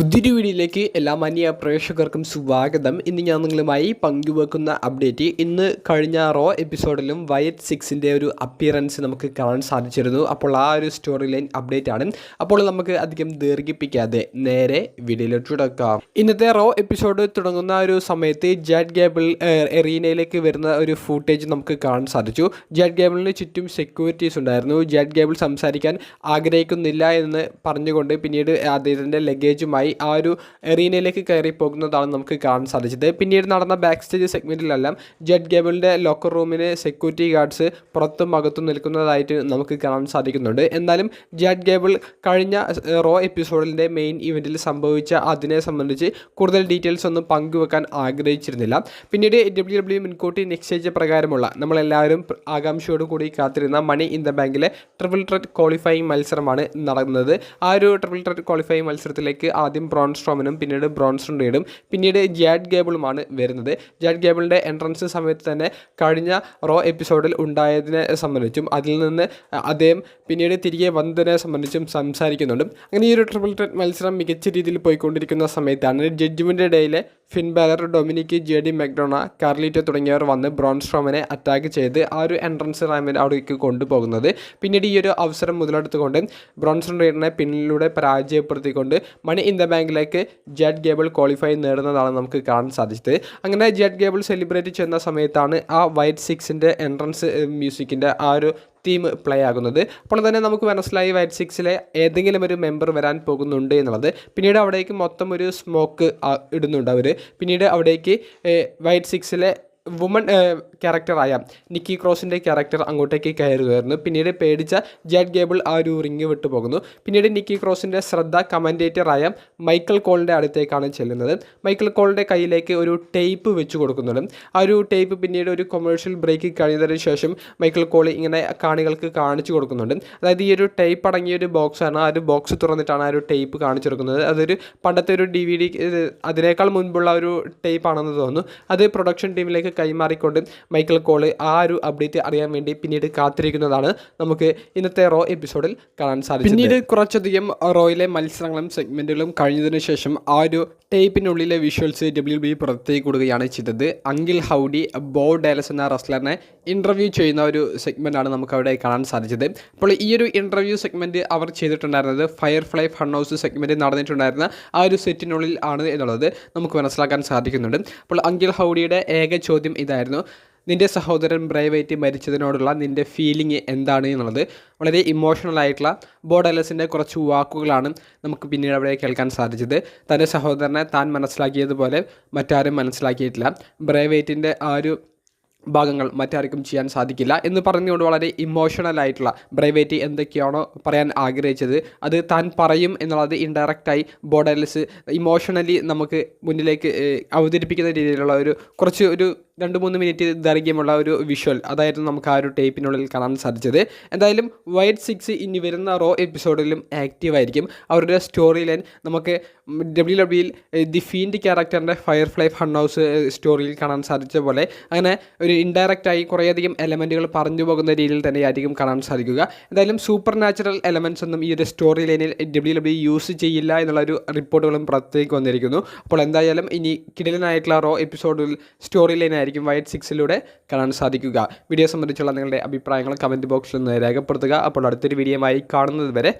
പുതിയൊരു വീഡിയോയിലേക്ക് എല്ലാ മാന്യ പ്രേക്ഷകർക്കും സ്വാഗതം. ഇന്ന് ഞാൻ നിങ്ങളുമായി പങ്കുവെക്കുന്ന അപ്ഡേറ്റ് ഇന്ന് കഴിഞ്ഞ റോ എപ്പിസോഡിലും വയറ്റ് സിക്സിന്റെ ഒരു അപ്പിയറൻസ് നമുക്ക് കാണാൻ സാധിച്ചിരുന്നു. അപ്പോൾ ആ ഒരു സ്റ്റോറി ലൈൻ അപ്ഡേറ്റ് ആണ്. അപ്പോൾ നമുക്ക് അധികം ദീർഘിപ്പിക്കാതെ നേരെ വീഡിയോയിലോട്ട് തുടക്കാം ഇന്നത്തെ റോ എപ്പിസോഡ് തുടങ്ങുന്ന ഒരു സമയത്ത് ജാഡ് ഗേബിൾ എറീനയിലേക്ക് വരുന്ന ഒരു ഫൂട്ടേജ് നമുക്ക് കാണാൻ സാധിച്ചു. ജാഡ് ഗേബിളിന് ചുറ്റും സെക്യൂരിറ്റീസ് ഉണ്ടായിരുന്നു. ജാഡ് ഗേബിൾ സംസാരിക്കാൻ ആഗ്രഹിക്കുന്നില്ല എന്ന് പറഞ്ഞുകൊണ്ട് പിന്നീട് അദ്ദേഹത്തിന്റെ ലഗേജുമായി ആ ഒരു എറീനയിലേക്ക് കയറി പോകുന്നതാണ് നമുക്ക് കാണാൻ സാധിച്ചത്. പിന്നീട് നടന്ന ബാക്ക് സ്റ്റേജ് സെഗ്മെന്റിലെല്ലാം ജഡ് ഗേബിളിന്റെ ലോക്കർ റൂമിന് സെക്യൂരിറ്റി ഗാർഡ്സ് പുറത്തും അകത്തും നിൽക്കുന്നതായിട്ട് നമുക്ക് കാണാൻ സാധിക്കുന്നുണ്ട്. എന്നാലും ജഡ് ഗേബിൾ കഴിഞ്ഞ റോ എപ്പിസോഡിന്റെ മെയിൻ ഇവന്റിൽ സംഭവിച്ച അതിനെ സംബന്ധിച്ച് കൂടുതൽ ഡീറ്റെയിൽസ് ഒന്നും പങ്കുവെക്കാൻ ആഗ്രഹിച്ചിരുന്നില്ല. പിന്നീട് ഡബ്ല്യു ഡബ്ല്യു മുൻകൂട്ടി നിശ്ചയിച്ച പ്രകാരമുള്ള നമ്മളെല്ലാവരും ആകാംക്ഷയോട് കൂടി കാത്തിരുന്ന മണി ഇൻ ദ ബാങ്കിലെ ട്രിപ്പിൾ ട്രെറ്റ് ക്വാളിഫയിങ് മത്സരമാണ് നടന്നത്. ആ ഒരു ട്രിപ്പിൾ ട്രെറ്റ് ക്വാളിഫയിങ് മത്സരത്തിലേക്ക് ആദ്യം ബ്രോൺ സ്ട്രോമനും പിന്നീട് ബ്രോൺസൺ റീഡും പിന്നീട് ജാഡ് ഗേബിളുമാണ് വരുന്നത്. ജാഡ് ഗേബിളിന്റെ എൻട്രൻസ് സമയത്ത് തന്നെ കഴിഞ്ഞ റോ എപ്പിസോഡിൽ ഉണ്ടായതിനെ സംബന്ധിച്ചും അതിൽ നിന്ന് അദ്ദേഹം പിന്നീട് തിരികെ വന്നതിനെ സംബന്ധിച്ചും സംസാരിക്കുന്നുണ്ട്. അങ്ങനെ ഈ ഒരു ട്രിപ്പിൾ ട്രെറ്റ് മത്സരം മികച്ച രീതിയിൽ പോയിക്കൊണ്ടിരിക്കുന്ന സമയത്താണ് judgment ഡേയിലെ Finn Balor Dominik J D McDonagh Carlito തുടങ്ങിയവർ വന്ന് ബ്രോൺ സ്ട്രോമനെ അറ്റാക്ക് ചെയ്ത് ആ ഒരു എൻട്രൻസ് റാമിൽ അവിടേക്ക് കൊണ്ടുപോകുന്നത്. പിന്നീട് ഈ ഒരു അവസരം മുതലെടുത്തുകൊണ്ട് ബ്രോൺസ് റീഡിനെ പിന്നിലൂടെ പരാജയപ്പെടുത്തിക്കൊണ്ട് മണി ഇൻ ദ ബാങ്കിലേക്ക് ജെഡ് ഗേബിൾ ക്വാളിഫൈ നേടുന്നതാണ് നമുക്ക് കാണാൻ സാധിച്ചത്. അങ്ങനെ ജെഡ് ഗേബിൾ സെലിബ്രേറ്റ് ചെയ്യുന്ന സമയത്താണ് ആ വൈറ്റ് സിക്സിന്റെ എൻട്രൻസ് മ്യൂസിക്കിന്റെ ആ ഒരു തീം പ്ലേ ആകുന്നത്. അപ്പോൾ തന്നെ നമുക്ക് മനസ്സിലായി വൈറ്റ് സിക്സിലെ ഏതെങ്കിലും ഒരു മെമ്പർ വരാൻ പോകുന്നുണ്ട് എന്നുള്ളത്. പിന്നീട് അവിടേക്ക് മൊത്തം ഒരു സ്മോക്ക് ഇടുന്നുണ്ട് അവർ പിന്നീട് അവിടേക്ക് വൈറ്റ് സിക്സിലെ വുമൺ ക്യാരക്ടറായ നിക്കി ക്രോസിന്റെ ക്യാരക്ടർ അങ്ങോട്ടേക്ക് കയറുകയായിരുന്നു പിന്നീട് പേടിച്ച ജാഡ് ഗേബിൾ ആ ഒരു റിങ് വിട്ടു പോകുന്നു. പിന്നീട് നിക്കി ക്രോസിന്റെ ശ്രദ്ധ കമന്റേറ്ററായ മൈക്കിൾ കോളിന്റെ അടുത്തേക്കാണ് ചെല്ലുന്നത്. മൈക്കിൾ കോളിന്റെ കയ്യിലേക്ക് ഒരു ടേപ്പ് വെച്ച് കൊടുക്കുന്നുണ്ട്. ആ ഒരു ടേപ്പ് പിന്നീട് ഒരു കൊമേഴ്ഷ്യൽ ബ്രേക്ക് കഴിഞ്ഞതിന് ശേഷം മൈക്കിൾ കോളി ഇങ്ങനെ കാണികൾക്ക് കാണിച്ചു കൊടുക്കുന്നുണ്ട്. അതായത് ഈ ഒരു ടേപ്പ് അടങ്ങിയ ഒരു ബോക്സാണ് ആ ഒരു ബോക്സ് തുറന്നിട്ടാണ് ആ ഒരു ടേപ്പ് കാണിച്ചു കൊടുക്കുന്നത്. അതൊരു പണ്ടത്തെ ഒരു ഡി വി ഡി അതിനേക്കാൾ മുൻപുള്ള ഒരു ടേപ്പ് ആണെന്ന് തോന്നുന്നു. അത് പ്രൊഡക്ഷൻ ടീമിലേക്ക് കൈമാറിക്കൊണ്ട് മൈക്കിൾ കോൾ ആ ഒരു അപ്ഡേറ്റ് അറിയാൻ വേണ്ടി പിന്നീട് കാത്തിരിക്കുന്നതാണ് നമുക്ക് ഇന്നത്തെ റോ എപ്പിസോഡിൽ കാണാൻ സാധിക്കും പിന്നീട് കുറച്ചധികം റോയിലെ മത്സരങ്ങളും സെഗ്മെന്റുകളും കഴിഞ്ഞതിന് ശേഷം ആ ഒരു ടേപ്പിനുള്ളിലെ വിഷ്വൽസ് ഡബ്ല്യു ബി പുറത്തേക്ക് കൊടുക്കുകയാണ് ചെയ്തത്. അങ്കിൾ ഹൗഡി ബോ ഡാലസ് എന്ന റെസ്ലറിനെ ഇന്റർവ്യൂ ചെയ്യുന്ന ഒരു സെഗ്മെന്റാണ് നമുക്ക് അവിടെ കാണാൻ സാധിച്ചത്. അപ്പോൾ ഈ ഒരു ഇന്റർവ്യൂ സെഗ്മെന്റ് അവർ ചെയ്തിട്ടുണ്ടായിരുന്നത് Firefly Fun House segment നടന്നിട്ടുണ്ടായിരുന്ന ആ ഒരു സെറ്റിനുള്ളിൽ ആണ് എന്നുള്ളത് നമുക്ക് മനസ്സിലാക്കാൻ സാധിക്കുന്നുണ്ട്. അപ്പോൾ അങ്കിൾ ഹൗഡിയുടെ ഏക ചോദ്യം ഇതായിരുന്നു. നിന്റെ സഹോദരൻ ബ്രൈവൈറ്റ് മരിച്ചതിനോടുള്ള നിന്റെ ഫീലിംഗ് എന്താണ് എന്നുള്ളത്. വളരെ ഇമോഷണൽ ആയിട്ടുള്ള ബോഡലസിന്റെ കുറച്ച് വാക്കുകളാണ് നമുക്ക് പിന്നീട് അവിടെ കേൾക്കാൻ സാധിച്ചത്. തന്റെ സഹോദരനെ താൻ മനസ്സിലാക്കിയതുപോലെ മറ്റാരും മനസ്സിലാക്കിയിട്ടില്ല. ബ്രൈവൈറ്റിന്റെ ആ ഒരു ഭാഗങ്ങൾ മറ്റാർക്കും ചെയ്യാൻ സാധിക്കില്ല എന്ന് പറഞ്ഞുകൊണ്ട് വളരെ ഇമോഷണൽ ആയിട്ടുള്ള ബ്രൈവേറ്റ് എന്തൊക്കെയാണോ പറയാൻ ആഗ്രഹിച്ചത്. അത് താൻ പറയും എന്നുള്ളത് ഇൻഡയറക്റ്റായി ബോർഡർലെസ് ഇമോഷണലി നമുക്ക് മുന്നിലേക്ക് അവതരിപ്പിക്കുന്ന രീതിയിലുള്ള ഒരു കുറച്ച് ഒരു രണ്ട് മൂന്ന് മിനിറ്റ് ദൈർഘ്യമുള്ള ഒരു വിഷ്വൽ അതായിരുന്നു നമുക്ക് ആ ഒരു ടേപ്പിനുള്ളിൽ കാണാൻ സാധിച്ചത്. എന്തായാലും വൈറ്റ് സിക്സ് ഇനി വരുന്ന റോ എപ്പിസോഡിലും ആക്റ്റീവ് ആയിരിക്കും. അവരുടെ സ്റ്റോറി ലൈൻ നമുക്ക് ഡബ്ല്യു ഡബ്ല്യുയിൽ ദി ഫീൻഡ് ക്യാരക്ടറിന്റെ ഫയർഫ്ലൈ ഫൺ ഹൗസ് സ്റ്റോറിയിൽ കാണാൻ സാധിച്ച പോലെ. അങ്ങനെ ഇൻഡയറക്റ്റായി കുറേയധികം എലമെന്റുകൾ പറഞ്ഞു പോകുന്ന രീതിയിൽ തന്നെയായിരിക്കും കാണാൻ സാധിക്കുക. എന്തായാലും സൂപ്പർ നാച്ചുറൽ എലമെന്റ്സ് ഒന്നും ഈ ഒരു സ്റ്റോറി ലൈനിൽ ഡബ്ല്യു ഡബ്ല്യു യൂസ് ചെയ്യില്ല എന്നുള്ള ഒരു റിപ്പോർട്ടുകളും പുറത്തേക്ക് വന്നിരിക്കുന്നു. അപ്പോൾ എന്തായാലും ഇനി കിടിലനായിട്ടുള്ള റോ എപ്പിസോഡിൽ സ്റ്റോറി ലൈൻ ആയിരിക്കും വൈറ്റ് സിക്സിലൂടെ കാണാൻ സാധിക്കുക. വീഡിയോ സംബന്ധിച്ചുള്ള നിങ്ങളുടെ അഭിപ്രായങ്ങൾ കമന്റ് ബോക്സിൽ നിന്ന് രേഖപ്പെടുത്തുക. അപ്പോൾ അടുത്തൊരു ആയി കാണുന്നത് വരെ